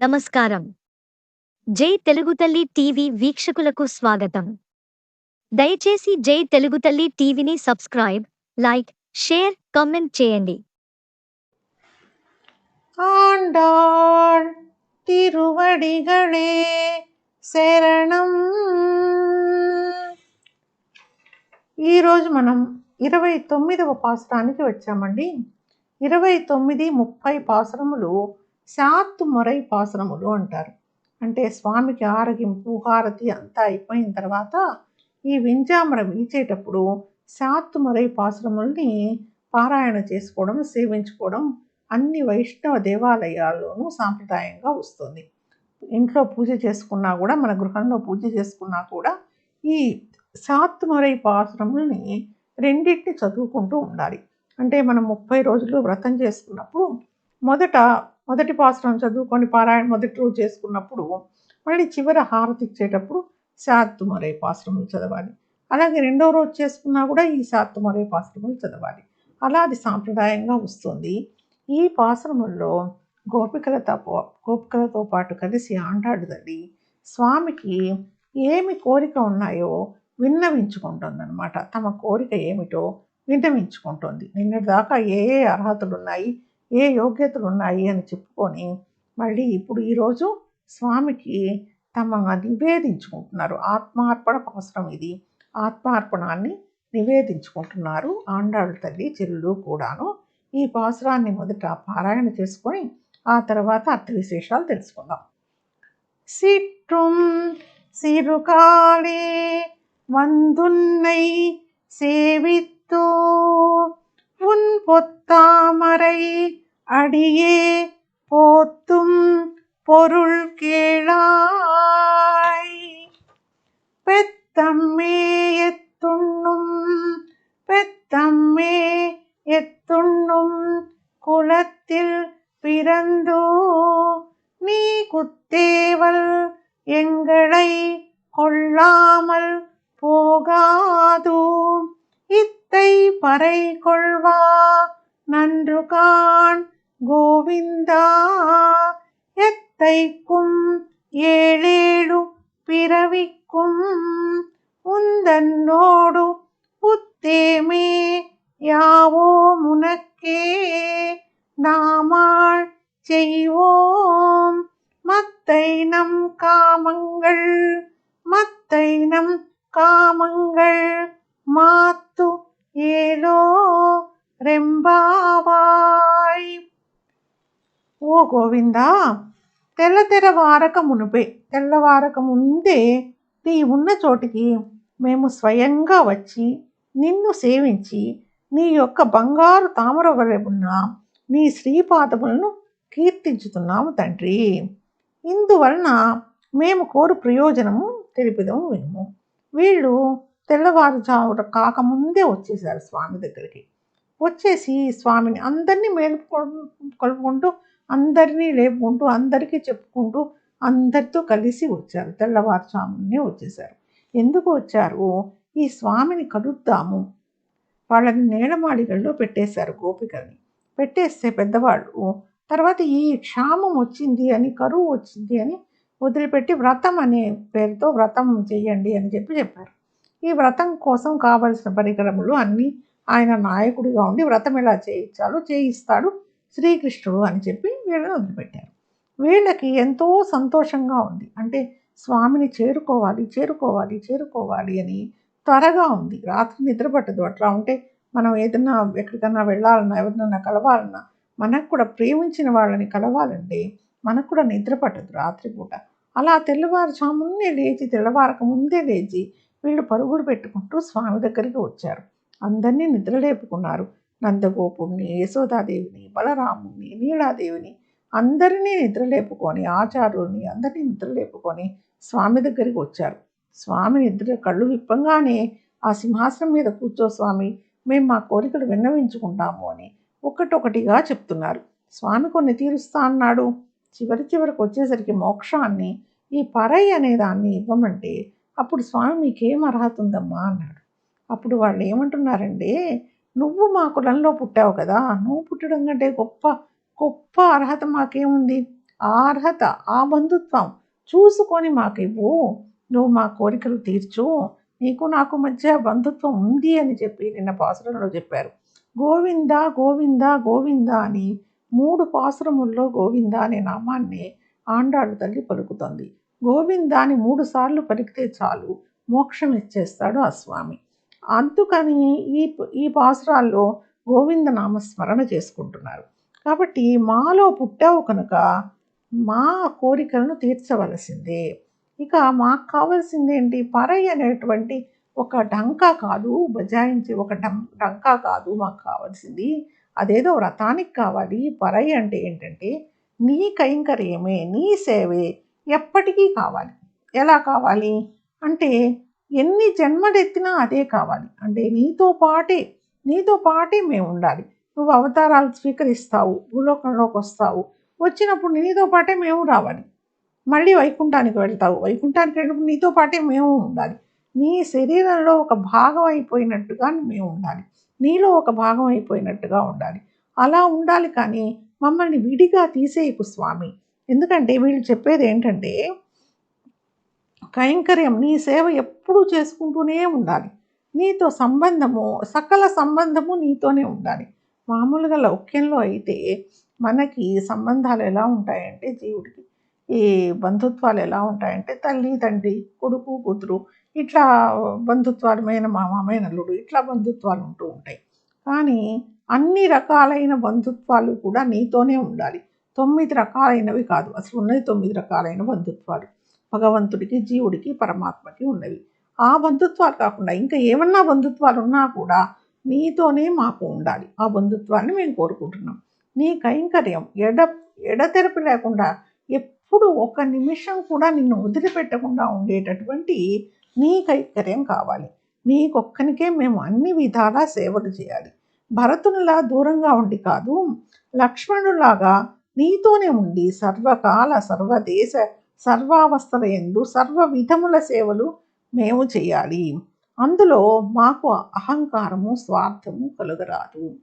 నమస్కారం జై తెలుగు తల్లి టీవీ వీక్షకులకు స్వాగతం దయచేసి జై తెలుగు తల్లి టీవీని సబ్స్క్రైబ్ లైక్ షేర్ కామెంట్ చేయండి ஆண்டாள் திருவடிகளே శరణం ఈరోజు మనం ఇరవై తొమ్మిదవ పాసరానికి వచ్చామండి ఇరవై తొమ్మిది ముప్పై పాసరములు శాత్తు మొరై పాసనములు అంటారు. అంటే స్వామికి ఆరగింపు హారతి అంతా అయిపోయిన తర్వాత ఈ వింజామరం వీచేటప్పుడు శాత్తు మొరై పాసనముల్ని పారాయణ చేసుకోవడం సేవించుకోవడం అన్ని వైష్ణవ దేవాలయాల్లోనూ సాంప్రదాయంగా వస్తుంది. ఇంట్లో పూజ చేసుకున్నా కూడా మన గృహంలో పూజ చేసుకున్నా కూడా ఈ సాత్మరై పాసనముల్ని రెండింటిని చదువుకుంటూ ఉండాలి. అంటే మనం ముప్పై రోజులు వ్రతం చేసుకున్నప్పుడు మొదట మొదటి పాసురం చదువుకొని పారాయణ మొదటి రోజు చేసుకున్నప్పుడు మళ్ళీ చివరి హారతి ఇచ్చేటప్పుడు శాత్తుమరై పాశ్రములు చదవాలి. అలాగే రెండో రోజు చేసుకున్నా కూడా ఈ శాత్తుమరై పాశ్రములు చదవాలి. అలా అది సాంప్రదాయంగా వస్తుంది. ఈ పాసురముల్లో గోపికలతో గోపికలతో పాటు కలిసి ఆండాడుదండి స్వామికి ఏమి కోరిక ఉన్నాయో విన్నవించుకుంటుంది అనమాట తమ కోరిక ఏమిటో విన్నవించుకుంటుంది. నిన్నటిదాకా ఏ ఏ అర్హతలు ఉన్నాయి ఏ యోగ్యతలు ఉన్నాయి అని చెప్పుకొని మళ్ళీ ఇప్పుడు ఈరోజు స్వామికి తమ నివేదించుకుంటున్నారు ఆత్మార్పణ అవసరం ఇది ఆత్మార్పణాన్ని నివేదించుకుంటున్నారు ఆండాళ్ళ తల్లి చెల్లు కూడాను ఈ పాసురాన్ని మొదట పారాయణ చేసుకొని ఆ తర్వాత అర్థ విశేషాలు తెలుసుకుందాం சிற்றும் சிறுகாலே வந்துன்னை சேவித்தோ உன் பொத்தாமரை அடியே போத்தும் பொருள் கேளாய். பெத்தம்மே காண் கோவிந்தா எத்தைக்கும் ஏழேழு பிறவிக்கும் உந்தன்னோடு புத்தேமே யாவோ முனக்கே நாமாள் செய்வோம். மத்தை நம் காமங்கள் மத்தை நம் காமங்கள் மாத்து ஏலோ రెంబావాయ్. ఓ గోవిందా తెల్ల తెరవారక మునుపే తెల్లవారక ముందే నీ ఉన్న చోటికి మేము స్వయంగా వచ్చి నిన్ను సేవించి నీ యొక్క బంగారు తామర ఉన్న నీ శ్రీపాదములను కీర్తించుతున్నాము తండ్రి. ఇందువలన మేము కోరు ప్రయోజనము తెలిపిదము వినుము. వీళ్ళు తెల్లవారుజామున కాకముందే వచ్చేసారు స్వామి దగ్గరికి. వచ్చేసి స్వామిని అందరినీ మేలుకో కలుపుకుంటూ అందరినీ లేపుకుంటూ అందరికీ చెప్పుకుంటూ అందరితో కలిసి వచ్చారు. తెల్లవారుస్వామిని వచ్చేసారు. ఎందుకు వచ్చారు? ఈ స్వామిని కలుద్దాము. వాళ్ళని నేలమాడిగల్లో పెట్టేశారు గోపికల్ని పెట్టేస్తే పెద్దవాళ్ళు తర్వాత ఈ క్షామం వచ్చింది అని కరువు వచ్చింది అని వదిలిపెట్టి వ్రతం అనే పేరుతో వ్రతం చేయండి అని చెప్పి చెప్పారు. ఈ వ్రతం కోసం కావలసిన పరికరములు అన్నీ ఆయన నాయకుడిగా ఉండి వ్రతం ఎలా చేయించాలో చేయిస్తాడు శ్రీకృష్ణుడు అని చెప్పి వీళ్ళని వదిలిపెట్టారు. వీళ్ళకి ఎంతో సంతోషంగా ఉంది. అంటే స్వామిని చేరుకోవాలి చేరుకోవాలి చేరుకోవాలి అని త్వరగా ఉంది. రాత్రి నిద్ర పట్టదు. అట్లా ఉంటే మనం ఏదైనా ఎక్కడికన్నా వెళ్ళాలన్నా ఎవరినన్నా కలవాలన్నా మనకు కూడా ప్రేమించిన వాళ్ళని కలవాలంటే మనకు కూడా నిద్ర పట్టదు రాత్రిపూట అలా తెల్లవారుజామునే లేచి తెల్లవారక ముందే లేచి వీళ్ళు పరుగులు పెట్టుకుంటూ స్వామి దగ్గరికి వచ్చారు. అందరినీ నిద్రలేపుకున్నారు. నందగోపుణ్ణి యశోదాదేవిని బలరాముని నీలాదేవిని అందరినీ నిద్రలేపుకొని ఆచార్యుల్ని అందరినీ నిద్రలేపుకొని స్వామి దగ్గరికి వచ్చారు. స్వామి నిద్ర కళ్ళు విప్పంగానే ఆ సింహాసనం మీద కూర్చో స్వామి మేము మా కోరికలు విన్నవించుకుంటాము అని ఒకటొకటిగా చెప్తున్నారు. స్వామి కొన్ని తీరుస్తా అన్నాడు. చివరి చివరికి వచ్చేసరికి మోక్షాన్ని ఈ పరై అనే దాన్ని ఇవ్వమంటే అప్పుడు స్వామి మీకేం అర్హత ఉందమ్మా అన్నాడు. అప్పుడు వాళ్ళు ఏమంటున్నారండి నువ్వు మా కులంలో పుట్టావు కదా నువ్వు పుట్టడం కంటే గొప్ప గొప్ప అర్హత మాకేముంది? ఆ అర్హత ఆ బంధుత్వం చూసుకొని మాకు ఇవ్వు నువ్వు మా కోరికలు తీర్చు. నీకు నాకు మధ్య బంధుత్వం ఉంది అని చెప్పి నిన్న పాసురంలో చెప్పారు. గోవింద గోవింద గోవింద అని మూడు పాసురముల్లో గోవింద అనే నామాన్ని ఆండాడు తల్లి పలుకుతుంది. గోవిందాని మూడు సార్లు పలికితే చాలు మోక్షం ఇచ్చేస్తాడు ఆ స్వామి. అందుకని ఈ ఈ పాసురాల్లో గోవింద నామస్మరణ చేసుకుంటున్నారు. కాబట్టి మాలో పుట్టావు కనుక మా కోరికలను తీర్చవలసిందే. ఇక మాకు కావాల్సింది ఏంటి? పరై అనేటువంటి ఒక డంకా కాదు బజాయించి ఒక డం డంకా కాదు మాకు కావాల్సింది. అదేదో వ్రతానికి కావాలి. పరై అంటే ఏంటంటే నీ కైంకర్యమే నీ సేవే ఎప్పటికీ కావాలి. ఎలా కావాలి? అంటే ఎన్ని జన్మలెత్తినా అదే కావాలి. అంటే నీతో పాటే నీతో పాటే మేము ఉండాలి. నువ్వు అవతారాలు స్వీకరిస్తావు భూలోకంలోకి వస్తావు. వచ్చినప్పుడు నీతో పాటే మేము రావాలి. మళ్ళీ వైకుంఠానికి వెళ్తావు. వైకుంఠానికి వెళ్ళినప్పుడు నీతో పాటే మేము ఉండాలి. నీ శరీరంలో ఒక భాగం అయిపోయినట్టుగా మేము ఉండాలి. నీలో ఒక భాగం అయిపోయినట్టుగా ఉండాలి. అలా ఉండాలి కానీ మమ్మల్ని విడిగా తీసేయకు స్వామి. ఎందుకంటే వీళ్ళు చెప్పేది ఏంటంటే కైంకర్యం నీ సేవ ఎప్పుడూ చేసుకుంటూనే ఉండాలి. నీతో సంబంధము సకల సంబంధము నీతోనే ఉండాలి. మామూలుగా లౌక్యంలో అయితే మనకి సంబంధాలు ఎలా ఉంటాయంటే జీవుడికి ఈ బంధుత్వాలు ఎలా ఉంటాయంటే తల్లి తండ్రి కొడుకు కూతురు ఇట్లా బంధుత్వాలు మామ మేనల్లుడు ఇట్లా బంధుత్వాలు ఉంటూ ఉంటాయి. కానీ అన్ని రకాలైన బంధుత్వాలు కూడా నీతోనే ఉండాలి. తొమ్మిది రకాలైనవి కాదు అసలు ఉన్నది తొమ్మిది రకాలైన బంధుత్వాలు. భగవంతుడికి జీవుడికి పరమాత్మకి ఉన్నవి. ఆ బంధుత్వాలు కాకుండా ఇంకా ఏమన్నా బంధుత్వాలు ఉన్నా కూడా నీతోనే మాకు ఉండాలి. ఆ బంధుత్వాన్ని మేము కోరుకుంటున్నాం. నీ కైంకర్యం ఎడ ఎడతెరపి లేకుండా ఎప్పుడు ఒక నిమిషం కూడా నిన్ను వదిలిపెట్టకుండా ఉండేటటువంటి నీ కైంకర్యం కావాలి. నీకొక్కనికే మేము అన్ని విధాలా సేవలు చేయాలి. భరతునిలా దూరంగా ఉండి కాదు లక్ష్మణులాగా నీతోనే ఉండి సర్వకాల సర్వదేశ సర్వావస్థల ఎందు సర్వ విధముల సేవలు మేము చేయాలి. అందులో మాకు అహంకారము స్వార్థము కలుగరాదు.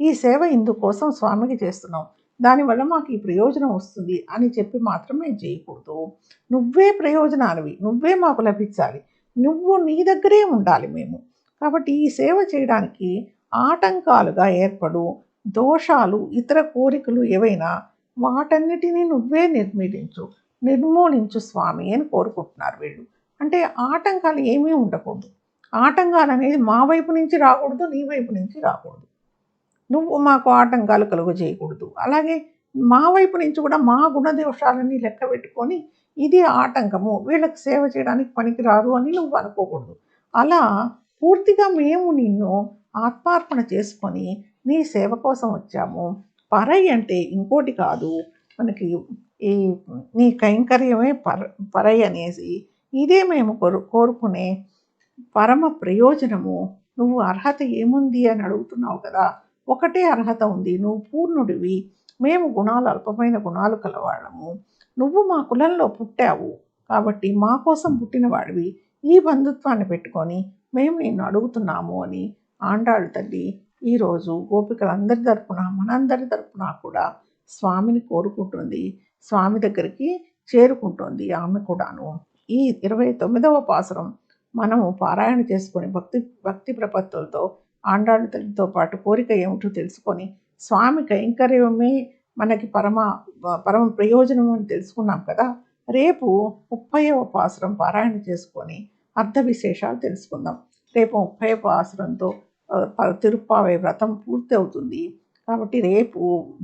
ఈ సేవ ఇందుకోసం స్వామికి చేస్తున్నాం. దానివల్ల మాకు ఈ ప్రయోజనం వస్తుంది అని చెప్పి మాత్రమే చేయకూడదు. నువ్వే ప్రయోజనాలవి నువ్వే మాకు లభించాలి. నువ్వు నీ దగ్గరే ఉండాలి మేము. కాబట్టి ఈ సేవ చేయడానికి ఆటంకాలుగా ఏర్పడు. దోషాలు ఇతర కోరికలు ఏవైనా వాటన్నిటినీ నువ్వే నిర్మించు నిర్మూలించు స్వామి అని కోరుకుంటున్నారు వీళ్ళు. అంటే ఆటంకాలు ఏమీ ఉండకూడదు. ఆటంకాలు అనేది మా వైపు నుంచి రాకూడదు నీ వైపు నుంచి రాకూడదు. నువ్వు మాకు ఆటంకాలు కలుగు చేయకూడదు అలాగే మా వైపు నుంచి కూడా మా గుణదోషాలన్నీ లెక్క పెట్టుకొని ఇది ఆటంకము వీళ్ళకి సేవ చేయడానికి పనికిరారు అని నువ్వు అనుకోకూడదు. అలా పూర్తిగా మేము నిన్ను ఆత్మార్పణ చేసుకొని నీ సేవ కోసం వచ్చాము. పరై అంటే ఇంకోటి కాదు. మనకి ఈ నీ కైంకర్యమే పర పరై అనేసి ఇదే మేము కోరు కోరుకునే పరమ ప్రయోజనము. నువ్వు అర్హత ఏముంది అని అడుగుతున్నావు కదా? ఒకటే అర్హత ఉంది. నువ్వు పూర్ణుడివి. మేము గుణాలు అల్పమైన గుణాలు కలవాళ్ళము. నువ్వు మా కులంలో పుట్టావు కాబట్టి మా కోసం పుట్టినవాడివి ఈ బంధుత్వాన్ని పెట్టుకొని మేము నిన్ను అడుగుతున్నాము అని ఆండాళ్ళు తల్లి ఈరోజు గోపికలందరి తరపున మనందరి తరపున కూడా స్వామిని కోరుకుంటుంది. స్వామి దగ్గరికి చేరుకుంటుంది ఆమె కూడాను. ఈ ఇరవై తొమ్మిదవ పాసురం మనము పారాయణ చేసుకొని భక్తి భక్తి ప్రపత్తులతో ఆండాళ్ళ తల్లితో పాటు కోరిక ఏమిటో తెలుసుకొని స్వామి కైంకర్యమే మనకి పరమ పరమ ప్రయోజనం అని తెలుసుకున్నాం కదా. రేపు ముప్పైవ పాసురం పారాయణ చేసుకొని అర్ధ విశేషాలు తెలుసుకుందాం. రేపు ముప్పై పాసురంతో తిరుప్పావే వ్రతం పూర్తి అవుతుంది కాబట్టి రేపు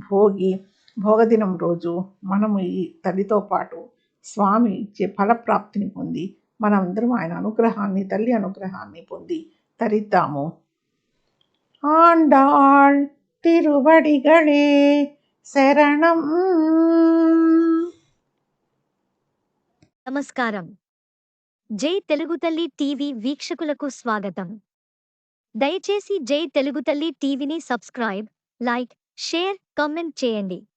భోగి భోగదినం రోజు మనము ఈ తల్లితో పాటు స్వామి ఇచ్చే ఫలప్రాప్తిని పొంది మనమందరం ఆయన అనుగ్రహాన్ని తల్లి అనుగ్రహాన్ని పొంది తరిద్దాము. ఆండాళ్ తిరువడిగళే శరణం. నమస్కారం. జై తెలుగు తల్లి టీవీ వీక్షకులకు స్వాగతం. దయచేసి జై తెలుగు తల్లి టీవీని సబ్స్క్రైబ్ లైక్ షేర్ కామెంట్ చేయండి.